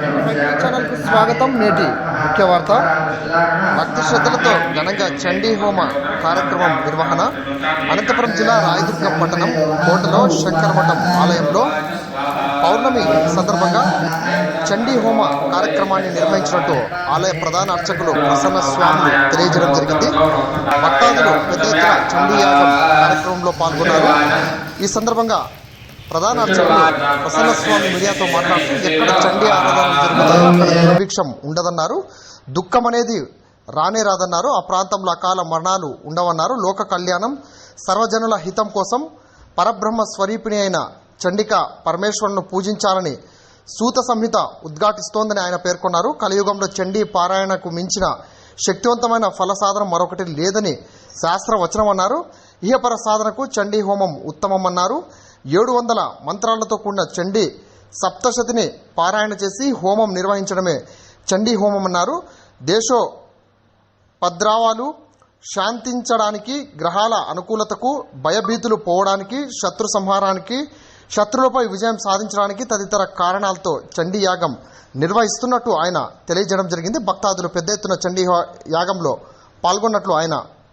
స్వాగతం. నేటి ముఖ్య వార్త. భక్తి శ్రద్ధలతో ఘనంగా చండీ హోమ కార్యక్రమం నిర్వహణ. అనంతపురం జిల్లా రాయదుర్గం పట్టణం కోటలో శంకరమఠం ఆలయంలో పౌర్ణమి సందర్భంగా చండీ హోమ కార్యక్రమాన్ని నిర్వహించినట్టు ఆలయ ప్రధాన అర్చకులు ప్రసన్న స్వామి తెలియజేయడం జరిగింది. భక్తాదులు పెద్ద ఎత్తున చండీ యాగం కార్యక్రమంలో పాల్గొన్నారు. ఈ సందర్భంగా ప్రధాన అర్చకులు ప్రసన్న స్వామి మీడియాతో మాట్లాడుతూ ఎక్కడ చండీ ఆరాధన జరుగుతాయో అక్కడ దుర్భిక్షం ఉండదన్నారు. దుఃఖం అనేది రానే రాదన్నారు. ఆ ప్రాంతంలో అకాల మరణాలు ఉండవన్నారు. లోక కళ్యాణం సర్వజనుల హితం కోసం పరబ్రహ్మ స్వరూపిణి అయిన చండిక పరమేశ్వరును పూజించాలని సూత సంహిత ఉద్ఘాటిస్తోందని ఆయన పేర్కొన్నారు. కలియుగంలో చండీ పారాయణకు మించిన శక్తివంతమైన ఫల సాధన మరొకటి లేదని శాస్త్ర వచనం అన్నారు. ఇహపర సాధనకు చండీ హోమం ఉత్తమం అన్నారు ఏడు వందల మంత్రాలతో కూడిన చండీ సప్తశతిని పారాయణ చేసి హోమం నిర్వహించడమే. చండీ హోమం అన్నారు. దేశో పద్రావాలు శాంతించడానికి గ్రహాల అనుకూలతకు భయభీతులు పోవడానికి శత్రు సంహారానికి శత్రులపై విజయం సాధించడానికి తదితర కారణాలతో చండీ యాగం నిర్వహిస్తున్నట్టు ఆయన తెలియజేయడం జరిగింది. భక్తాదులు పెద్ద ఎత్తున చండీ యాగంలో పాల్గొన్నట్లు ఆయన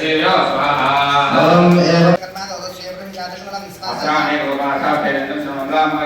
మహాసరౌ స్వాహా ఏవం స్వాహా కర్మాదో శేవం జాతకం స్వాహా అప్రాణే గోపాస పేరెంతం సమలామ